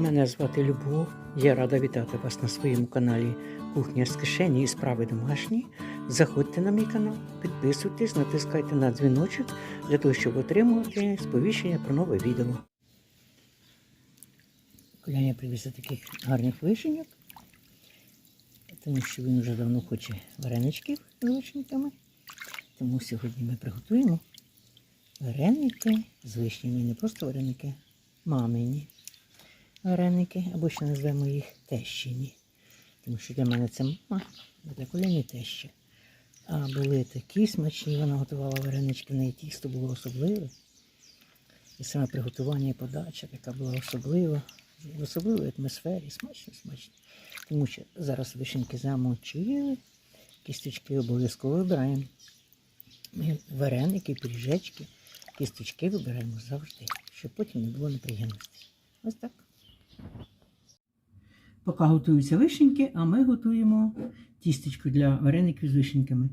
Мене звати Любов. Я рада вітати вас на своєму каналі Кухня з кишені і справи домашні. Заходьте на мій канал, підписуйтесь, натискайте на дзвіночок для того, щоб отримувати сповіщення про нове відео. Коляня привіз таких гарних вишеньок, тому що він вже давно хоче вареничків з вишеньками. Тому сьогодні ми приготуємо вареники з вишнями. Не просто вареники, мамині вареники, або ще назвемо їх тещині. Тому що для мене це мама, а для коляні теща. А були такі смачні, вона готувала варенички, в неї тісто було особливе. І саме приготування і подача така була особлива, в особливій атмосфері, смачно, смачно. Тому що зараз вишеньки замочили, кісточки обов'язково вибираємо. Ми вареники, пиріжечки, кісточки вибираємо завжди, щоб потім не було неприємностей. Ось так. Поки готуються вишеньки, а ми готуємо тістечко для вареників з вишеньками.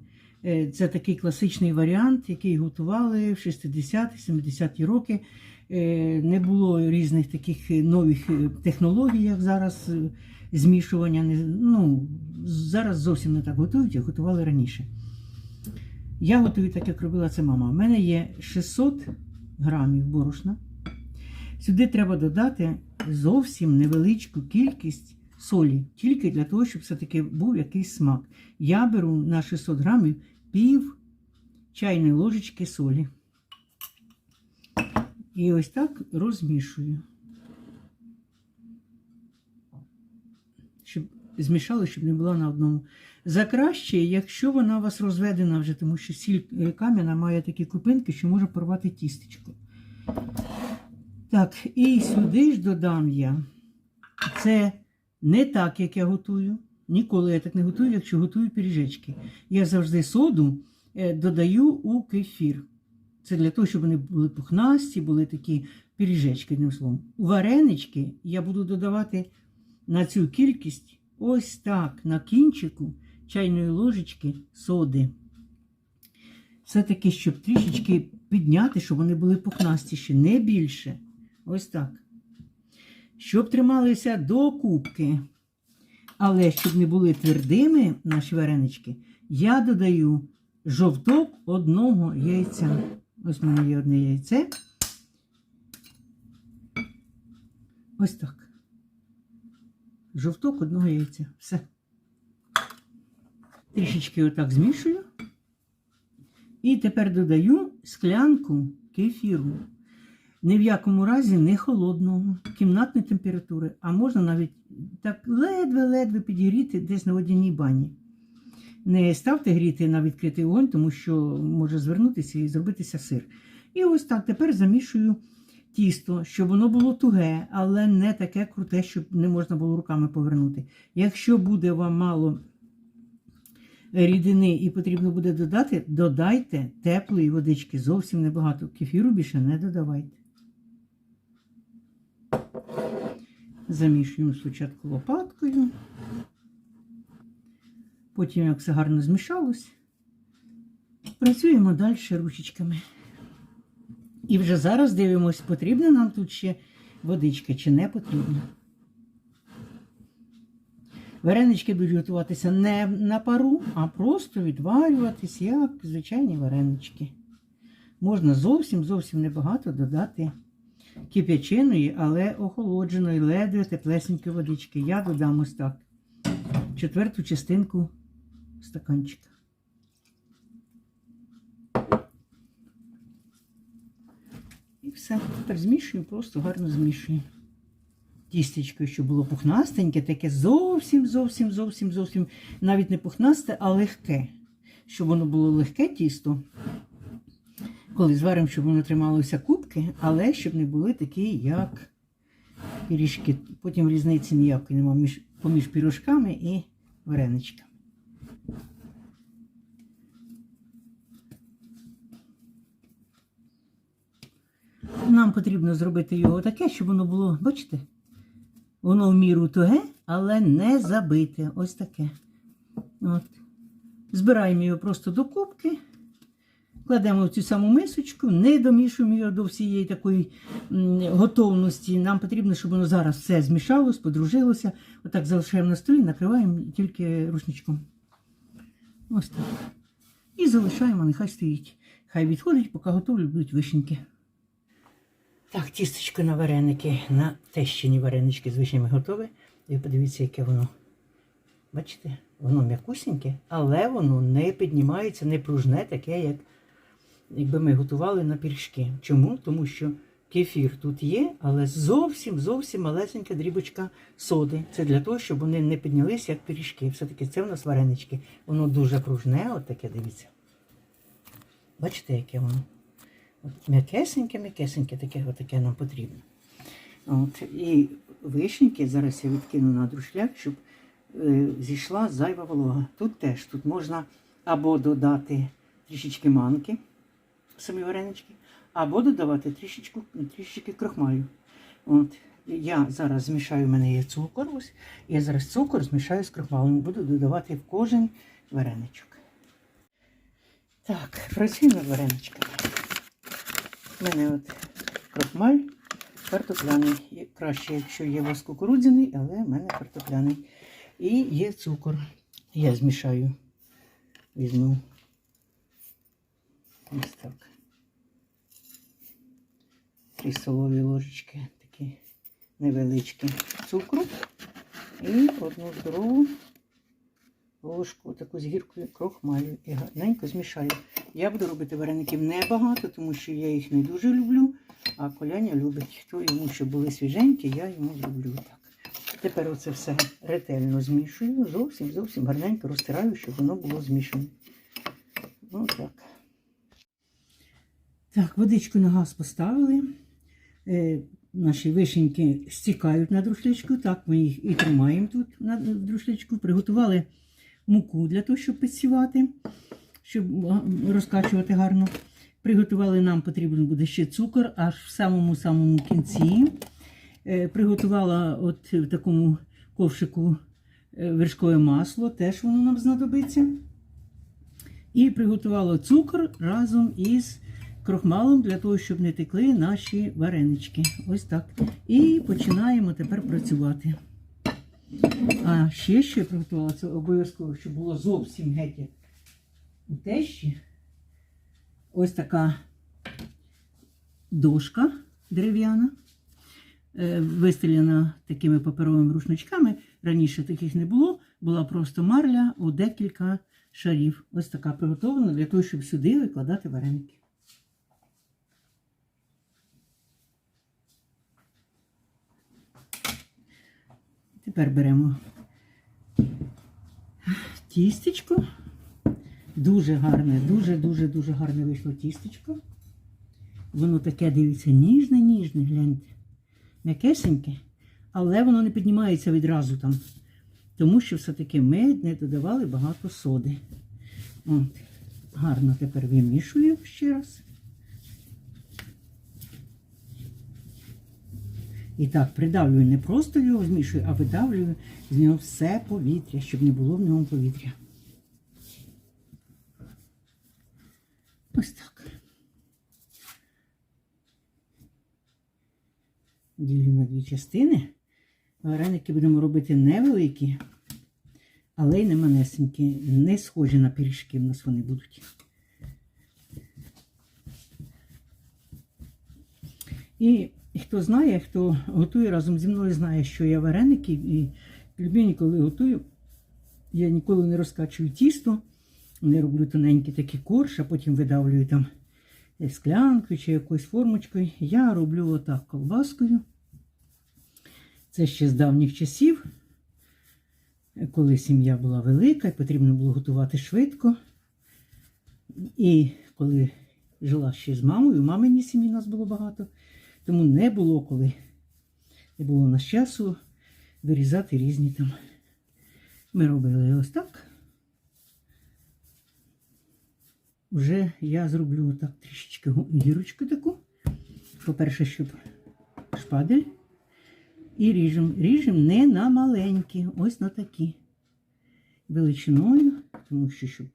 Е, Це такий класичний варіант, який готували в 60-70-ті роки. Е, Не було різних таких нових е, технологій, як зараз змішування. Ну, зараз зовсім не так готують, як готували раніше. Я готую так, як робила це мама. У мене є 600 грамів борошна. Сюди треба додати зовсім невеличку кількість солі, тільки для того, щоб все-таки був якийсь смак. Я беру на 600 грамів пів чайної ложечки солі. І ось так розмішую. Щоб змішало, щоб не було на одному. За краще, якщо вона у вас розведена вже, тому що сіль е, кам'яна має такі купинки, що може порвати тістечко. Так, і сюди ж додам я. Це не так, як я готую. Ніколи я так не готую, якщо готую пиріжечки. Я завжди соду е, додаю у кефір. Це для того, щоб вони були пухнасті, були такі пиріжечки, одним словом. Варенички я буду додавати на цю кількість ось так, на кінчику чайної ложечки соди. Все-таки, щоб трішечки підняти, щоб вони були пухнастіші, не більше. Ось так. Щоб трималися до кубки. Але щоб не були твердими наші варенички, я додаю жовток одного яйця. Ось в мене є одне яйце. Ось так. Жовток одного яйця. Все. Трішечки отак змішую. І тепер додаю склянку кефіру. Ні в якому разі не холодного, кімнатної температури, а можна навіть так ледве-ледве підігріти десь на водяній бані. Не ставте гріти на відкритий вогонь, тому що може звернутися і зробитися сир. І ось так тепер замішую тісто, щоб воно було туге, але не таке круте, щоб не можна було руками повернути. Якщо буде вам мало рідини і потрібно буде додати, додайте теплої водички, зовсім небагато. Кефіру більше не додавайте. Замішуємо спочатку лопаткою. Потім, як все гарно змішалось, працюємо далі ручечками. І вже зараз дивимось, потрібна нам тут ще водичка чи не потрібна. Варенички будуть готуватися не на пару, а просто відварюватись, як звичайні варенички. Можна зовсім зовсім небагато додати кип'яченої, але охолодженої, ледве теплесенької водички. Я додам ось так. Четверту частинку стаканчика. І все. Тепер змішую, просто гарно змішую. Тістечко, що було пухнастеньке, таке зовсім, зовсім, зовсім, зовсім навіть не пухнасте, а легке. Щоб воно було легке тісто. Коли зваримо, щоб воно трималося кубки, але щоб не були такі, як пиріжки. Потім різниці ніякої немає між, поміж пірожками і вареничками. Нам потрібно зробити його таке, щоб воно було, бачите, воно в міру туге, але не забите. Ось таке. От. Збираємо його просто до кубки. Кладемо в цю саму мисочку, не домішуємо його до всієї такої готовності. Нам потрібно, щоб воно зараз все змішалось, подружилося. Отак залишаємо на столі, накриваємо тільки рушничком. Ось так. І залишаємо, нехай стоїть. Хай відходить, поки готові будуть вишеньки. Так, тістечко на вареники, на тещині варенички з вишнями готове. І подивіться, яке воно. Бачите, воно м'якусіньке, але воно не піднімається, не пружне, таке, як якби ми готували на піршки. Чому? Тому що кефір тут є, але зовсім зовсім малесенька дрібочка соди. Це для того, щоб вони не піднялися як пиріжки. Все-таки це у нас варенички. Воно дуже пружне, от таке дивіться. Бачите, яке воно? М'якесеньке, м'якесеньке, таке, отаке нам потрібно. От, і вишеньки зараз я відкину на друшляк, щоб е, зійшла зайва волога. Тут теж тут можна або додати трішечки манки, самі варенички, або додавати трішечку, трішечки крохмалю. От, я зараз змішаю, в мене є цукор, ось, я зараз цукор змішаю з крохмалем, буду додавати в кожен вареничок. Так, працюємо вареничками. У мене от крохмаль картопляний. Краще, якщо є у вас кукурудзяний, але в мене картопляний. І є цукор. Я змішаю. Візьму. Ось так. Три столові ложечки такі невеличкі цукру. І одну здорову ложку, таку з гіркою крохмалю і гарненько змішаю. Я буду робити вареників небагато, тому що я їх не дуже люблю, а коляня любить. Хто йому, щоб були свіженькі, я йому зроблю так. Тепер оце все ретельно змішую, зовсім зовсім гарненько розтираю, щоб воно було змішане. Ось так. Так, водичку на газ поставили. Е, наші вишеньки стікають на друшлячку. Так, ми їх і тримаємо тут на друшлячку. Приготували муку для того, щоб підсівати, щоб розкачувати гарно. Приготували нам потрібен буде ще цукор, аж в самому-самому кінці. Е, Приготувала от в такому ковшику е, вершкове масло, теж воно нам знадобиться. І приготувала цукор разом із крохмалом для того, щоб не текли наші варенички. Ось так. І починаємо тепер працювати. А ще я приготувала, це обов'язково, щоб було зовсім геть у тещі. Ось така дошка дерев'яна, е, вистелена такими паперовими рушничками. Раніше таких не було, була просто марля у декілька шарів. Ось така приготовлена для того, щоб сюди викладати вареники. Тепер беремо тістечко. Дуже гарне, дуже-дуже дуже гарне вийшло тістечко. Воно таке, дивіться, ніжне, ніжне, гляньте. М'якесеньке, але воно не піднімається відразу там. Тому що все-таки ми не додавали багато соди. От. Гарно тепер вимішую ще раз. І так, придавлюю не просто його змішую, а видавлюю з нього все повітря, щоб не було в ньому повітря. Ось так. Ділю на дві частини. Вареники будемо робити невеликі, але й не манесенькі, не схожі на пиріжки в нас вони будуть. І хто знає, хто готує разом зі мною, знає, що я вареники і люблю, коли готую. Я ніколи не розкачую тісто, не роблю тоненький такий корж, а потім видавлюю там склянкою чи якоюсь формочкою. Я роблю отак колбаскою. Це ще з давніх часів, коли сім'я була велика і потрібно було готувати швидко. І коли жила ще з мамою, в маминій сім'ї нас було багато, тому не було коли не було нас часу вирізати різні там. Ми робили ось так. Вже я зроблю так трішечки гірочку таку. По-перше, щоб шпадель. І ріжемо. Ріжемо не на маленькі, ось на такі. Величиною, тому що щоб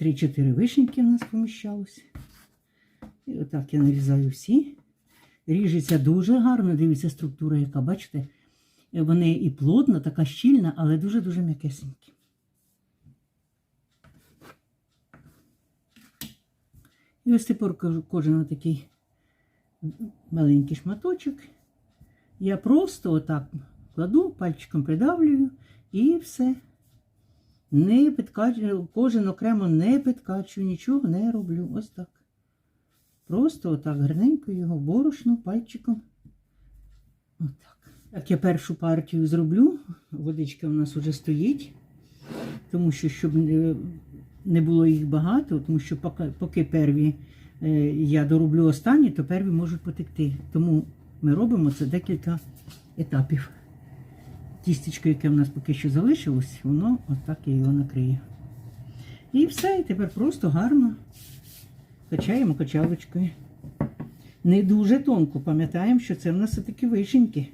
3-4 вишеньки в нас поміщалося. І отак я нарізаю всі. Ріжеться дуже гарно, дивіться структура, яка, бачите? Вони і плотна, така щільна, але дуже-дуже м'якесенькі. І ось тепер кожен такий маленький шматочок. Я просто отак кладу, пальчиком придавлюю і все. Не підкачую, кожен окремо не підкачую, нічого не роблю. Ось так. Просто отак гарненько його борошно пальчиком. Отак. Так я першу партію зроблю. Водичка у нас вже стоїть, тому що щоб не, не було їх багато, тому що поки, поки перві е, я дороблю останні, то перві можуть потекти. Тому ми робимо це декілька етапів. Тістечко, яке в нас поки що залишилось, воно отак я його накрию. І все, і тепер просто гарно качаємо качалочкою. Не дуже тонко, пам'ятаємо, що це в нас все-таки вишеньки.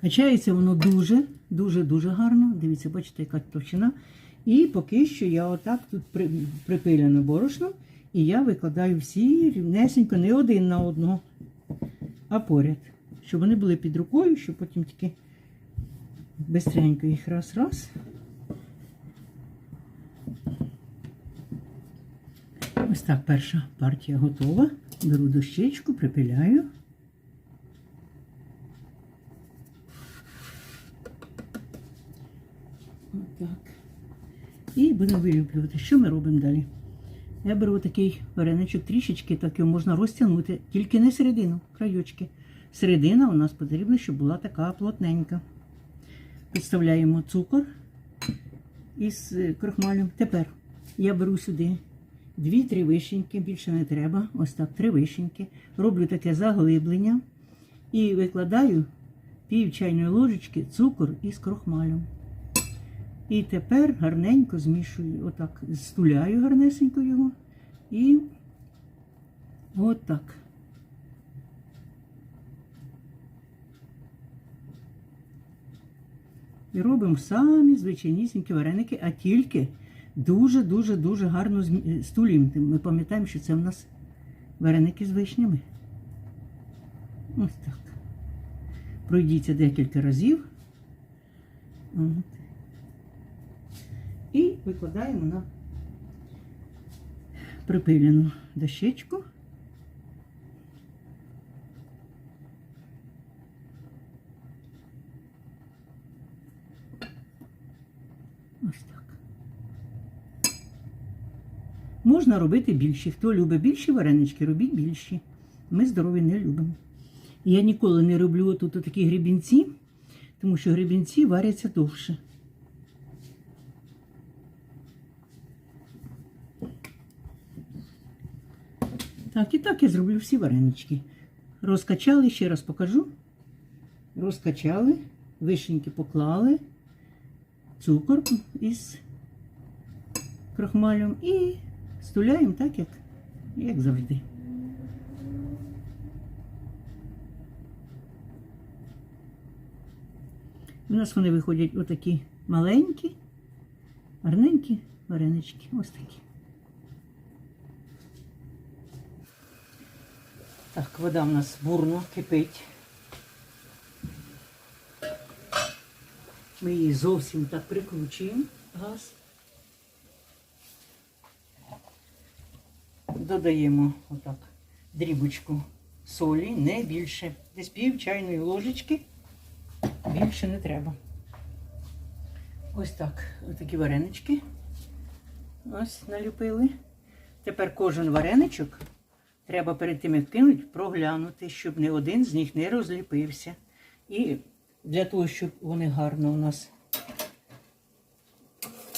Качається воно дуже, дуже, дуже гарно. Дивіться, бачите, яка товщина. І поки що я отак тут при, припиляно борошно, і я викладаю всі рівнесенько, не один на одного, а поряд. Щоб вони були під рукою, щоб потім тільки бистренько їх раз-раз. Ось так перша партія готова. Беру дощечку, припиляю. Отак. І будемо виліплювати. Що ми робимо далі? Я беру такий вареничок трішечки, так його можна розтягнути, тільки не середину, краючки. Середина у нас потрібна, щоб була така плотненька. Підставляємо цукор із крохмалем. Тепер я беру сюди дві-три вишеньки, більше не треба. Ось так, три вишеньки. Роблю таке заглиблення і викладаю пів чайної ложечки цукор із крохмалем. І тепер гарненько змішую, отак, стуляю гарнесенько його. І отак. І робимо самі звичайнісінькі вареники, а тільки дуже-дуже-дуже гарно змі- стулюємо. Ми пам'ятаємо, що це в нас вареники з вишнями. Ось так. Пройдіться декілька разів. І викладаємо на припилену дощечку. Ось так. Можна робити більші. Хто любить більші варенички, робіть більші. Ми здорові не любимо. Я ніколи не роблю тут такі гребінці, тому що гребінці варяться довше. Так, і так я зроблю всі варенички. Розкачали, ще раз покажу. Розкачали, вишеньки поклали, цукор із крохмалем і стуляємо так, як, як завжди. У нас вони виходять отакі маленькі, гарненькі варенички. Ось такі. Так, вода в нас бурно кипить. Ми її зовсім так прикручуємо газ. Додаємо отак дрібочку солі, не більше. Десь пів чайної ложечки. Більше не треба. Ось так. Ось такі варенички. Ось наліпили. Тепер кожен вареничок треба перед тим, як кинуть, проглянути, щоб не один з них не розліпився. І для того, щоб вони гарно у нас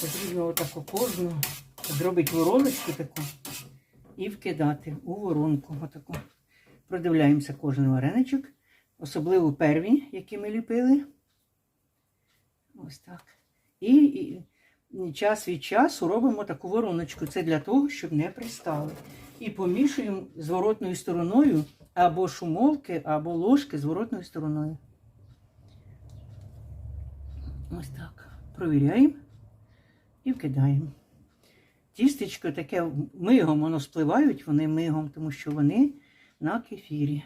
потрібно отаку кожну зробити вороночку таку і вкидати у воронку. Отаку. Продивляємося кожен вареничок, особливо перві, які ми ліпили. Ось так. І, і час від часу робимо таку вороночку. Це для того, щоб не пристали. І помішуємо зворотною стороною або шумовки, або ложки зворотною стороною. Ось так. Провіряємо. і вкидаємо. Тістечко таке мигом воно спливають, вони мигом, тому що вони на кефірі.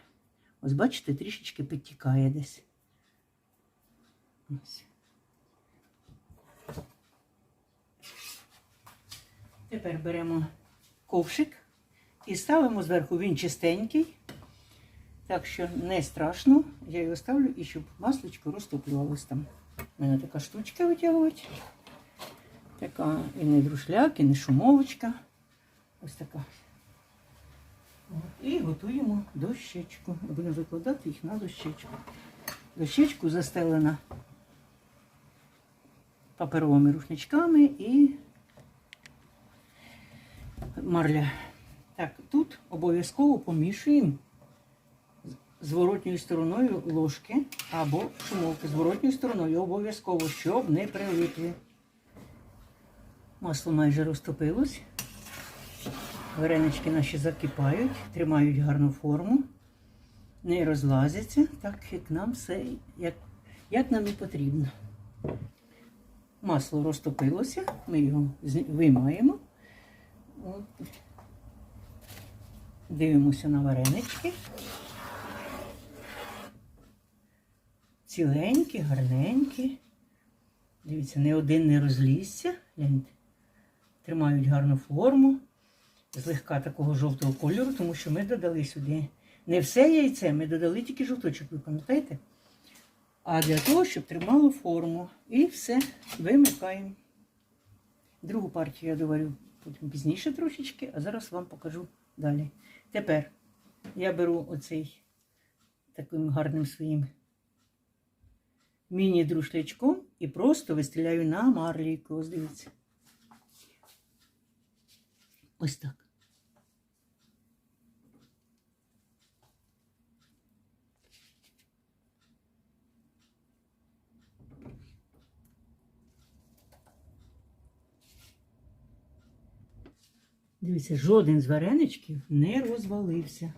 Ось бачите, трішечки підтікає десь. Ось. Тепер беремо ковшик і ставимо зверху. Він чистенький, так що не страшно. Я його ставлю і щоб масличко розтоплювалось там. У мене така штучка витягувати. Така і не друшляк, і не шумовочка. Ось така. І готуємо дощечку. Будемо викладати їх на дощечку. Дощечку застелена паперовими рушничками і марля. Так, тут обов'язково помішуємо зворотньою стороною ложки або шумовки. Зворотньою стороною обов'язково, щоб не прилипли. Масло майже розтопилось. Варенички наші закипають, тримають гарну форму, не розлазяться, так як нам все, як, як нам і потрібно. Масло розтопилося, ми його виймаємо. От. Дивимося на варенички. Ціленькі, гарненькі. Дивіться, не один не розлізся. Гляньте. Тримають гарну форму. Злегка такого жовтого кольору, тому що ми додали сюди не все яйце, ми додали тільки жовточок, ви пам'ятаєте? А для того, щоб тримало форму. І все, вимикаємо. Другу партію я доварю потім пізніше трошечки, а зараз вам покажу далі. Тепер я беру оцей таким гарним своїм міні-друшлячком і просто вистріляю на марлійку. Ось дивіться. Ось так. Дивіться, жоден з вареничків не розвалився.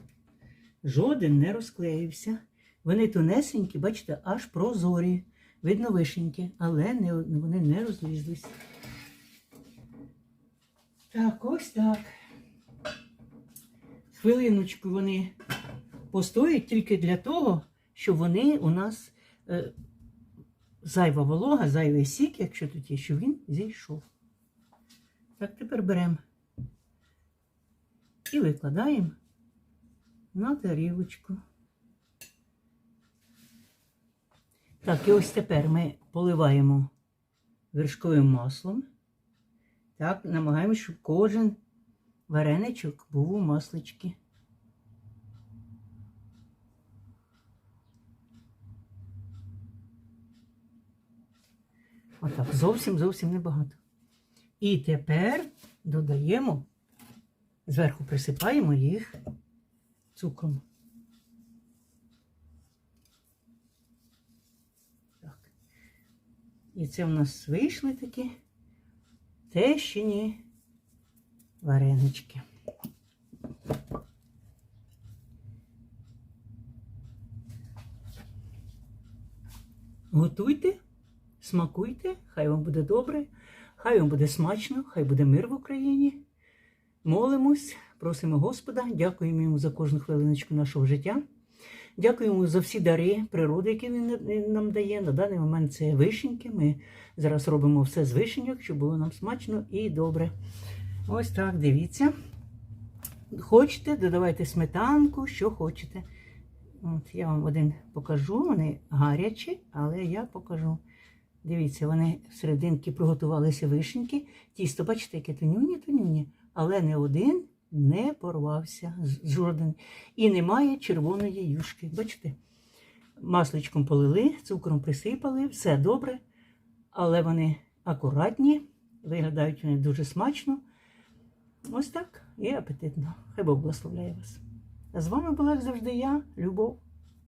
Жоден не розклеївся. Вони тонесенькі, бачите, аж прозорі. Видно вишеньки, але не, вони не розлізлись. Так, ось так. Хвилиночку вони постоять тільки для того, щоб вони у нас е, зайва волога, зайвий сік, якщо тут є, щоб він зійшов. Так, тепер беремо і викладаємо на тарілочку. Так, і ось тепер ми поливаємо вершковим маслом. Так, намагаємося, щоб кожен вареничок був у маслички. Отак, зовсім зовсім небагато. І тепер додаємо, зверху присипаємо їх цукром. Так. І це в нас вийшли такі тещині варенички. Готуйте, смакуйте, хай вам буде добре, хай вам буде смачно, хай буде мир в Україні. Молимось, просимо Господа, дякуємо йому за кожну хвилиночку нашого життя. Дякуємо за всі дари природи, які він нам дає. На даний момент це вишеньки. Ми зараз робимо все з вишеньок, щоб було нам смачно і добре. Ось так, дивіться. Хочете, додавайте сметанку, що хочете. От Я вам один покажу, вони гарячі, але я покажу. Дивіться, вони всерединки приготувалися вишеньки. Тісто, бачите, яке тонюні, тонюні, але не один не порвався, жоден. І немає червоної юшки. Бачите? Масличком полили, цукром присипали, все добре, але вони акуратні, виглядають вони дуже смачно. Ось так і апетитно. Хай Бог благословляє вас. А з вами була, як завжди, я, Любов.